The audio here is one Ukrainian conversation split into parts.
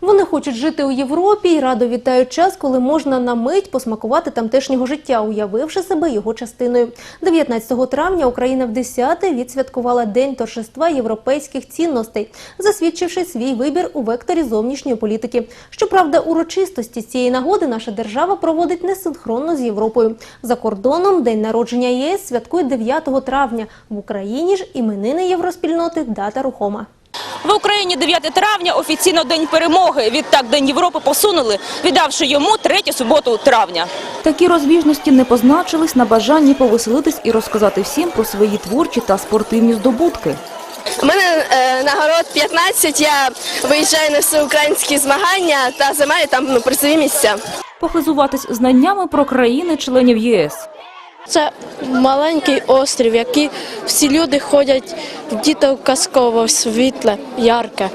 Вони хочуть жити у Європі і радо вітають час, коли можна на мить посмакувати тамтешнього життя, уявивши себе його частиною. 19 травня Україна в 10 відсвяткувала День торжества європейських цінностей, засвідчивши свій вибір у векторі зовнішньої політики. Щоправда, урочистості цієї нагоди наша держава проводить несинхронно з Європою. За кордоном День народження ЄС святкують 9 травня. В Україні ж іменини євроспільноти дата рухома. В Україні 9 травня офіційно день перемоги. Відтак День Європи посунули, віддавши йому третю суботу травня. Такі розбіжності не позначились на бажанні повеселитись і розказати всім про свої творчі та спортивні здобутки. У мене е, нагород 15, я виїжджаю на всеукраїнські змагання та займаю там ну, призові місця. Похизуватись знаннями про країни-членів ЄС. Це маленький острів, який всі люди ходять в діток казково, світле, ярке.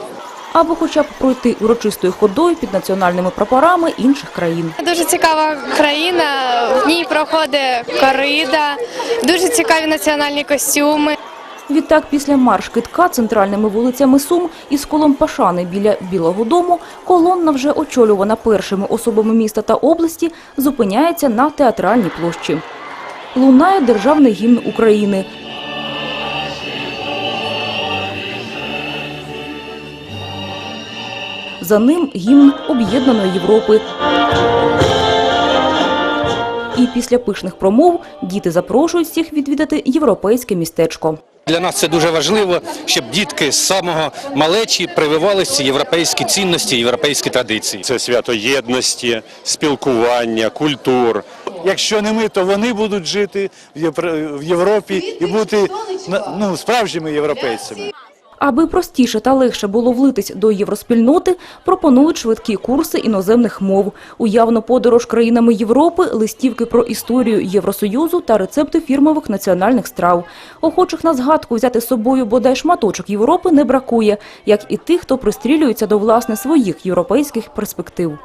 Або хоча б пройти урочистою ходою під національними прапорами інших країн. Дуже цікава країна. В ній проходить корида, дуже цікаві національні костюми. Відтак, після марш-китка центральними вулицями Сум із колом Пашани біля Білого дому колонна, вже очолювана першими особами міста та області, зупиняється на театральній площі. Лунає державний гімн України. За ним гімн Об'єднаної Європи. І після пишних промов діти запрошують всіх відвідати європейське містечко. Для нас це дуже важливо, щоб дітки з самого малечі прививалися ці європейські цінності, європейські традиції. Це свято єдності, спілкування, культур. Якщо не ми, то вони будуть жити в Євро- в Європі і бути ну, справжніми європейцями. Аби простіше та легше було влитись до євроспільноти, пропонують швидкі курси іноземних мов, уявну подорож країнами Європи, листівки про історію Євросоюзу та рецепти фірмових національних страв. Охочих на згадку взяти з собою бодай шматочок Європи не бракує, як і тих, хто пристрілюється до власне своїх європейських перспектив.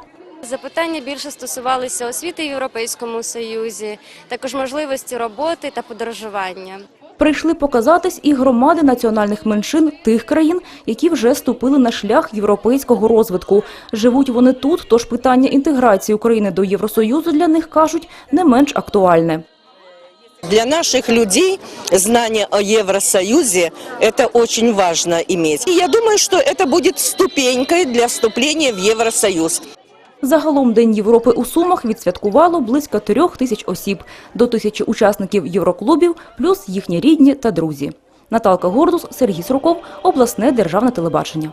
Запитання більше стосувалися освіти в Європейському Союзі, також можливості роботи та подорожування. Прийшли показатись і громади національних меншин тих країн, які вже ступили на шлях європейського розвитку. Живуть вони тут, тож питання інтеграції України до Євросоюзу для них кажуть не менш актуальне. Для наших людей знание о Евросоюзе – это очень важно иметь. И я думаю, что это будет ступенькой для вступления в Евросоюз. Загалом День Європи у Сумах відсвяткувало близько трьох тисяч осіб, до тисячі учасників євроклубів, плюс їхні рідні та друзі. Наталка Гордус, Сергій Сруков, обласне державне телебачення.